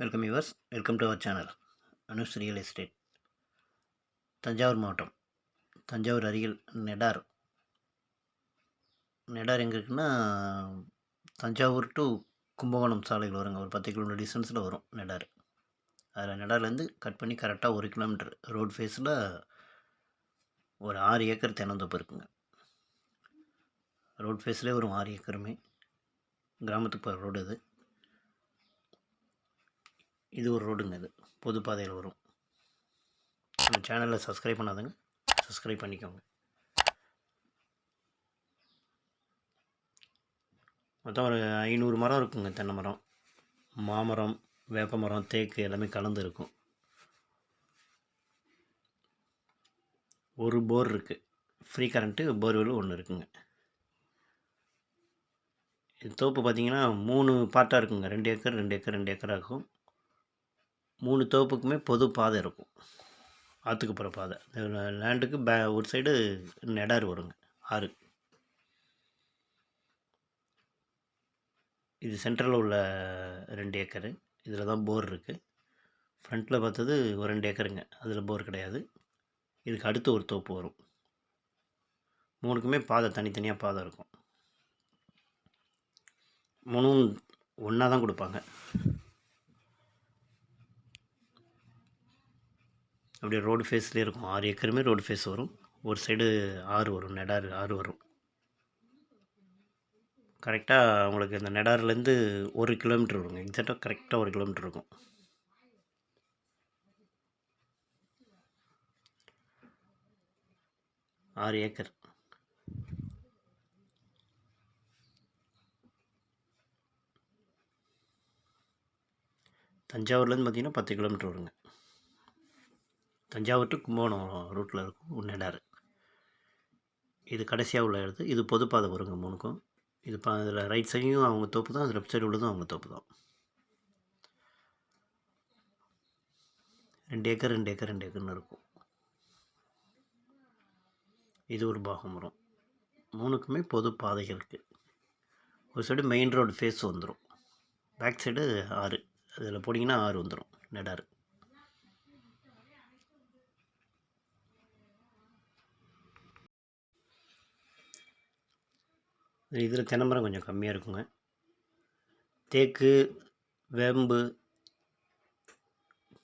Welcome yours welcome to our channel Anush real estate Thanjavur மாவட்டம். தஞ்சாவூர் அருகில் நெடார். நெடார் எங்கே இருக்குன்னா தஞ்சாவூர் டு கும்பகோணம் சாலையில் வருங்க. ஒரு பத்து கிலோமீட்டர் டிஸ்டன்ஸில் வரும் நெடார். அதில் நெடார்லேருந்து கட் பண்ணி கரெக்டாக ஒரு கிலோமீட்டர் ரோட் ஃபேஸில் ஒரு ஆறு ஏக்கர் தென்னந்தோப்பு இருக்குங்க. ரோட் ஃபேஸ்லேயே வரும் ஆறு ஏக்கருமே கிராமத்துக்கு போகிற ரோடு இது இது ஒரு ரோடுங்க இது. பொது பாதையில் வரும். நம்ம சேனலை சப்ஸ்கிரைப் பண்ணாதுங்க. சப்ஸ்கிரைப் பண்ணிக்கோங்க. மொத்தம் ஒரு ஐநூறு மரம் இருக்குங்க தென்னை மரம். மாமரம் வேப்ப மரம் தேக்கு எல்லாமே கலந்து இருக்கும். ஒரு போர் இருக்குது ஃப்ரீ கரண்ட்டு போர்வெல் ஒன்று இருக்குங்க. இது தோப்பு பார்த்தீங்கன்னா மூணு பார்ட்டாக இருக்குங்க. ரெண்டு ஏக்கர் ரெண்டு ஏக்கர் ரெண்டு ஏக்கர் ஆகும். மூணு தோப்புக்குமே பொது பாதை இருக்கும். ஆற்றுக்கு போகிற பாதை. லேண்டுக்கு பே ஒரு சைடு நெடார் வருங்க ஆறு. இது சென்ட்ரலில் உள்ள ரெண்டு ஏக்கரு. இதில் தான் போர் இருக்குது ஃப்ரண்ட்டில் பார்த்தது ஒரு ரெண்டு ஏக்கருங்க. அதில் போர் கிடையாது. இதுக்கு அடுத்து ஒரு தோப்பு வரும். மூணுக்குமே பாதை தனித்தனியாக பாதை இருக்கும். மூணும் ஒன்றா தான் கொடுப்பாங்க. அப்படியே ரோடு ஃபேஸ்லேயே இருக்கும். ஆறு ஏக்கருமே ரோடு ஃபேஸ் வரும். ஒரு சைடு ஆறு வரும். நெடார் ஆறு வரும். கரெக்டாக உங்களுக்கு இந்த நெடார்லேருந்து ஒரு கிலோமீட்டர் வருங்க. எக்ஸாக்டாக கரெக்டாக ஒரு கிலோமீட்டர் இருக்கும். ஆறு ஏக்கர். தஞ்சாவூர்லேருந்து பார்த்தீங்கன்னா பத்து கிலோமீட்டர் வருங்க. தஞ்சாவூர் டு கும்பகோணம் ரூட்டில் இருக்கும். உன்னடார் இது கடைசியாக உள்ள இடத்து. இது பொதுப்பாதை வருங்க மூணுக்கும். இது பா இதில் ரைட் சைடும் அவங்க தோப்பு தான் லெஃப்ட் சைடு உள்ளதும் அவங்க தோப்பு தான். ரெண்டு ஏக்கர் ரெண்டு ஏக்கர் ரெண்டு ஏக்கர்னு இருக்கும். இது ஒரு பாகம் வரும் மூணுக்குமே பொது பாதைகள் இருக்குது ஒரு சைடு மெயின் ரோடு ஃபேஸ் வந்துடும் பேக் சைடு ஆறு. அதில் போனீங்கன்னா ஆறு வந்துடும் நெடாறு இதில் தென்னமரம் கொஞ்சம் கம்மியாக இருக்குங்க. தேக்கு வேம்பு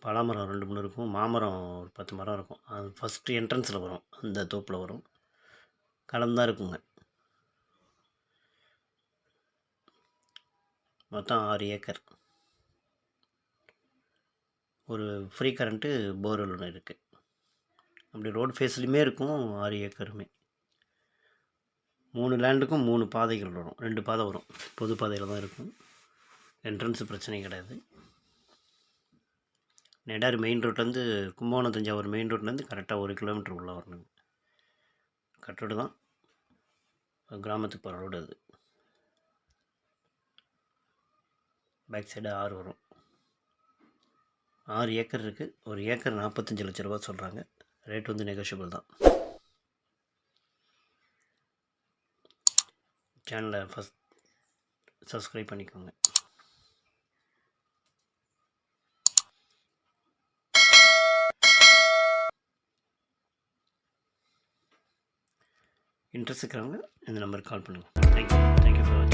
பலாமரம் ரெண்டு மூணு இருக்கும். மாமரம் ஒரு பத்து மரம் இருக்கும். அது ஃபஸ்ட்டு என்ட்ரன்ஸில் வரும். அந்த தோப்பில் வரும். கலந்தான் இருக்குங்க. மொத்தம் ஆறு ஏக்கர். ஒரு ஃப்ரீ கரண்ட்டு போர்வெல் ஒன்று இருக்குது அப்படி ரோடு ஃபேஸ்லையுமே இருக்கும். ஆறு ஏக்கருமே. மூணு லேண்டுக்கும் மூணு பாதைகள் வரும். ரெண்டு பாதை வரும். பொது பாதையில் தான் இருக்கும். என்ட்ரன்ஸு பிரச்சனை கிடையாது. நெடார் மெயின் ரோட்லேருந்து கும்பகோணம் தஞ்சாவூர் மெயின் ரோட்லேருந்து கரெக்டாக ஒரு கிலோமீட்டர் உள்ளே வரணுங்க. கட்டோடு தான் கிராமத்துக்கு போகிற ரோடு அது. பேக் சைடு ஆறு வரும். ஆறு ஏக்கர் இருக்குது ஒரு ஏக்கர் நாற்பத்தஞ்சு லட்ச ரூபா சொல்கிறாங்க ரேட் வந்து நெகோஷியபிள் தான். சேனலை ஃபஸ்ட் சப்ஸ்கிரைப் பண்ணிக்கோங்க. இன்ட்ரெஸ்ட் இருக்கிறவங்க இந்த நம்பருக்கு கால் பண்ணுங்கள் தேங்க்யூ தேங்க்யூ ஃபார் வாட்சிங்